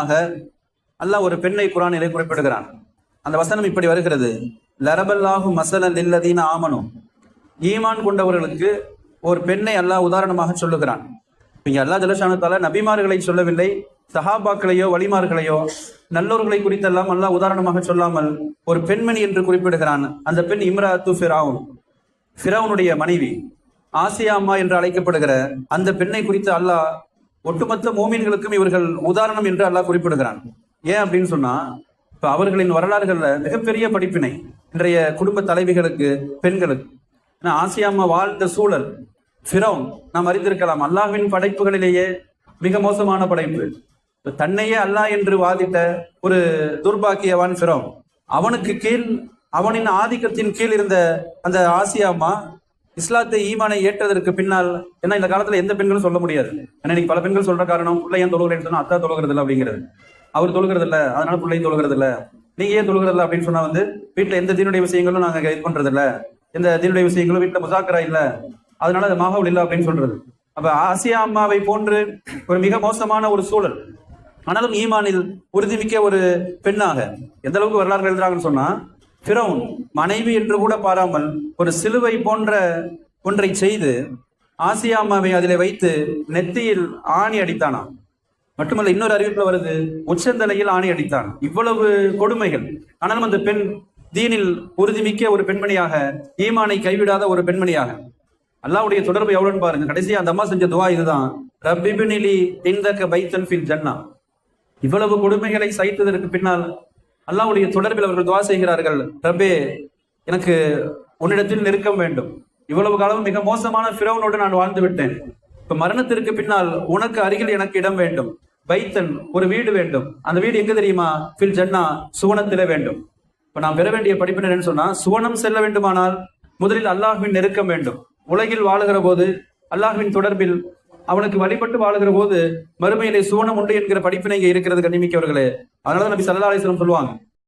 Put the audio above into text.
ஆக அல்லாஹ் ஒரு பெண்ணை குரானிலே குறிப்பிடுகிறான். அந்த வசனம் இப்படி வருகிறது. லரபல்லாஹு மசலன் இல்லதீன ஆமனும் ஈமான் கொண்டவர்களுக்கு ஒரு பெண்ணை அல்லாஹ் உதாரணமாக சொல்லுகிறான். இங்க அல்லாஹ் ஜலசானத்தால நபிமார்களை சொல்லவில்லை சஹாபாக்களையோ வழிமார்களையோ நல்லோர்களை குறித்தெல்லாம் அல்லாஹ் உதாரணமாக சொல்லாமல் ஒரு பெண்மணி என்று குறிப்பிடுகிறான். அந்த பெண் இம்ராத்து ஃபிராவுன். ஃபிராவுனுடைய மனைவி. ஆசியா அம்மா என்று அழைக்கப்படுகிற அந்த பெண்ணை குறித்து அல்லாஹ் ஒட்டுமொத்த மோமீன்களுக்கும் இவர்கள் உதாரணம் என்று அல்லாஹ் குறிப்பிடுகிறான். ஏன் அப்படின்னு சொன்னா இப்ப அவர்களின் வரலாறுகள்ல மிகப்பெரிய படிப்பினை இன்றைய குடும்ப தலைவிகளுக்கு பெண்களுக்கு. ஏன்னா ஆசியாம்மா வாழ்ந்த சூழல் ஃபிரௌன் நாம் அறிந்திருக்கலாம் அல்லாஹ்வின் படைப்புகளிலேயே மிக மோசமான படைப்பு. இப்ப தன்னையே அல்லாஹ் என்று வாதிட்ட ஒரு துர்பாக்கியவான் ஃபிரௌன். அவனுக்கு கீழ் அவனின் ஆதிக்கத்தின் கீழ் இருந்த அந்த ஆசியா அம்மா இஸ்லாத்தை ஈமானை ஏற்றதற்கு பின்னால் ஏன்னா இந்த காலத்துல எந்த பெண்களும் சொல்ல முடியாது. ஏன்னா இன்னைக்கு பல பெண்கள் சொல்ற காரணம் பிள்ளை ஏன் தொழுகிறேன்னு சொன்னா அத்தா தொழுகிறது இல்லை அப்படிங்கிறது. அவர் தொழுகிறது இல்லை அதனால பிள்ளையும் தொழுகிறது இல்லை நீங்க ஏன் தொழுகிறது இல்லை அப்படின்னு சொன்னா வந்து வீட்டுல எந்த தீனுடைய விஷயங்களும் நாங்க இது பண்றது இல்லை எந்த தீனுடைய விஷயங்களும் வீட்டுல முசாக்கரா இல்லை. அதனால அது மாகவுல் இல்லை அப்படின்னு சொல்றது. அப்ப ஆசியா அம்மாவை போன்று ஒரு மிக மோசமான ஒரு சூழல். ஆனாலும் ஈமானில் உறுதிமிக்க ஒரு பெண்ணாக எந்த அளவுக்கு வரலாறு எழுதுறாங்கன்னு சொன்னா ஃபிரௌன் மனைவி என்று கூட பாராமல் ஒரு சிலுவை போன்ற ஒன்றை செய்து ஆசியாமாவை அதிலே வைத்து நெத்தியில் ஆணி அடித்தானாம் மட்டுமல்ல இன்னொரு அறிவிப்பில் வருது உச்சந்தலையில் ஆணி அடித்தான். இவ்வளவு கொடுமைகள். ஆனாலும் அந்த பெண் தீனில் உறுதிமிக்க ஒரு பெண்மணியாக ஈமானை கைவிடாத ஒரு பெண்மணியாக. அல்லாவுடைய தொடர்பு எவ்வளோன்னு பாருங்க. கடைசியாக அந்த அம்மா செஞ்ச துவா இதுதான். ரப்பிபினிலி இந்தக்க பைத்தன் ஃபில் ஜன்னா. இவ்வளவு கொடுமைகளை சகித்ததற்கு பின்னால் அல்லாவுடைய தொடர்பில் அவர்கள் துவா செய்கிறார்கள். ரப்பே எனக்கு உன்னிடத்தில் நெருக்கம் வேண்டும். இவ்வளவு காலம் மிக மோசமான ஃபிரௌனோடு நான் வாழ்ந்து விட்டேன். இப்ப மரணத்திற்கு பின்னால் உனக்கு அருகில் எனக்கு இடம் வேண்டும். பைத்தன் ஒரு வீடு வேண்டும். அந்த வீடு எங்க தெரியுமா? ஃபில் ஜன்னா சுவனத்திலே வேண்டும். இப்ப நாம் பெற வேண்டிய படிப்பு என்னன்னு சொன்னா சுவனம் செல்ல வேண்டுமானால் முதலில் அல்லாஹ்வின் நெருக்கம் வேண்டும். உலகில் வாழுகிற போது அல்லாஹ்வின் தொடர்பில் அவனுக்கு வழிபட்டு வாழுகிற போது மறுமையிலே சுவனம் உண்டு என்கிற படிப்பினை இங்கே இருக்கிறது கண்ணிமிக்கவர்களே. அதனால நபி சல்லா அலிஸ்லம் சொல்லுவாங்க.